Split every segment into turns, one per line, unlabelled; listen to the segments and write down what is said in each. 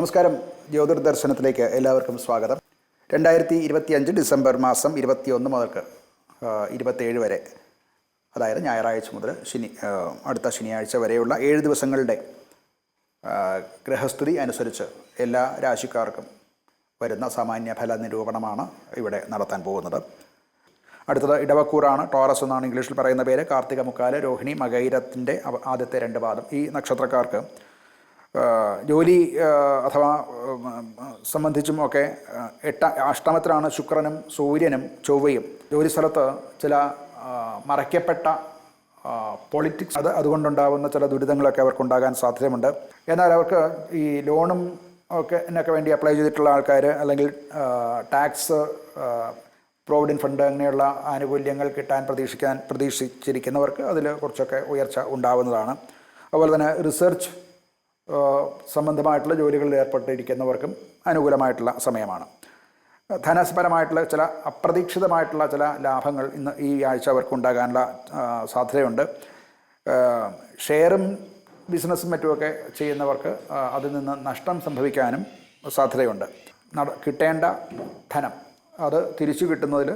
നമസ്കാരം. ജ്യോതിർ ദർശനത്തിലേക്ക് എല്ലാവർക്കും സ്വാഗതം. രണ്ടായിരത്തി ഇരുപത്തി അഞ്ച് ഡിസംബർ മാസം ഇരുപത്തിയൊന്ന് മുതൽക്ക് ഇരുപത്തേഴ് വരെ അതായത് ഞായറാഴ്ച മുതൽ ശനി അടുത്ത ശനിയാഴ്ച വരെയുള്ള ഏഴ് ദിവസങ്ങളുടെ ഗ്രഹസ്ഥിതി അനുസരിച്ച് എല്ലാ രാശിക്കാർക്കും വരുന്ന സാമാന്യ ഫല നിരൂപണമാണ് ഇവിടെ നടത്താൻ പോകുന്നത്. അടുത്തത് ഇടവക്കൂറാണ്. ടോറസ് എന്നാണ് ഇംഗ്ലീഷിൽ പറയുന്ന പേര്. കാർത്തിക മുക്കാൽ രോഹിണി മകൈരത്തിന്റെ ആദ്യത്തെ രണ്ട് പാദം. ഈ നക്ഷത്രക്കാർക്ക് ജോലി അഥവാ സംബന്ധിച്ചും ഒക്കെ എട്ട അഷ്ടമത്തിലാണ് ശുക്രനും സൂര്യനും ചൊവ്വയും. ജോലി സ്ഥലത്ത് ചില മറയ്ക്കപ്പെട്ട പൊളിറ്റിക്സ് അത് അതുകൊണ്ടുണ്ടാകുന്ന ചില ദുരിതങ്ങളൊക്കെ അവർക്കുണ്ടാകാൻ സാധ്യതയുണ്ട് എന്നാൽ അവർക്ക് ഈ ലോണും ഒക്കെ എന്നൊക്കെ വേണ്ടി അപ്ലൈ ചെയ്തിട്ടുള്ള ആൾക്കാർ അല്ലെങ്കിൽ ടാക്സ് പ്രോവിഡന്റ് ഫണ്ട് അങ്ങനെയുള്ള ആനുകൂല്യങ്ങൾ കിട്ടാൻ പ്രതീക്ഷിക്കാൻ പ്രതീക്ഷിച്ചിരിക്കുന്നവർക്ക് അതിൽ കുറച്ചൊക്കെ ഉയർച്ച ഉണ്ടാവുന്നതാണ്. അതുപോലെ തന്നെ റിസർച്ച് സംബന്ധമായിട്ടുള്ള ജോലികളിൽ ഏർപ്പെട്ടിരിക്കുന്നവർക്കും അനുകൂലമായിട്ടുള്ള സമയമാണ്. ധനസ്പരമായിട്ടുള്ള ചില അപ്രതീക്ഷിതമായിട്ടുള്ള ചില ലാഭങ്ങൾ ഇന്ന് ഈ ആഴ്ച അവർക്ക് ഉണ്ടാകാനുള്ള സാധ്യതയുണ്ട്. ഷെയറും ബിസിനസ്സും മറ്റുമൊക്കെ ചെയ്യുന്നവർക്ക് അതിൽ നിന്ന് നഷ്ടം സംഭവിക്കാനും സാധ്യതയുണ്ട്. കിട്ടേണ്ട ധനം അത് തിരിച്ചു കിട്ടുന്നതിൽ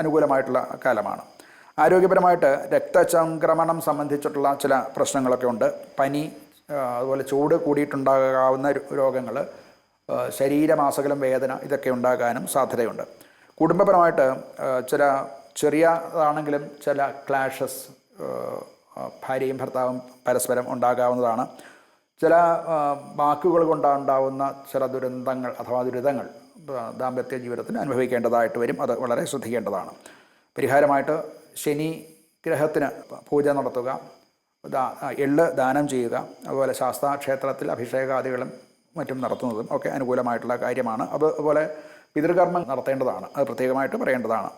അനുകൂലമായിട്ടുള്ള കാലമാണ്. ആരോഗ്യപരമായിട്ട് രക്തചംക്രമണം സംബന്ധിച്ചിട്ടുള്ള ചില പ്രശ്നങ്ങളൊക്കെ ഉണ്ട്. പനി അതുപോലെ ചൂട് കൂടിയിട്ടുണ്ടാകാവുന്ന രോഗങ്ങൾ ശരീരമാസകലം വേദന ഇതൊക്കെ ഉണ്ടാകാനും സാധ്യതയുണ്ട്. കുടുംബപരമായിട്ട് ചില ചെറിയതാണെങ്കിലും ചില ക്ലാഷസ് ഭാര്യയും ഭർത്താവും പരസ്പരം ഉണ്ടാകാവുന്നതാണ്. ചില വാക്കുകൾ കൊണ്ടുണ്ടാവുന്ന ചില ദുരന്തങ്ങൾ അഥവാ ദുരിതങ്ങൾ ദാമ്പത്യ ജീവിതത്തിൽ അനുഭവിക്കേണ്ടതായിട്ട് വരും. അത് വളരെ ശ്രദ്ധിക്കേണ്ടതാണ്. പരിഹാരമായിട്ട് ശനി ഗ്രഹത്തിന് പൂജ നടത്തുക. എള്ള് ദാനം ചെയ്യുക അതുപോലെ ശാസ്താ ക്ഷേത്രത്തിൽ അഭിഷേകാദികളും മറ്റും നടത്തുന്നതും ഒക്കെ അനുകൂലമായിട്ടുള്ള കാര്യമാണ്. അതുപോലെ പിതൃകർമ്മം നടത്തേണ്ടതാണ്. അത് പ്രത്യേകമായിട്ട് പറയേണ്ടതാണ്.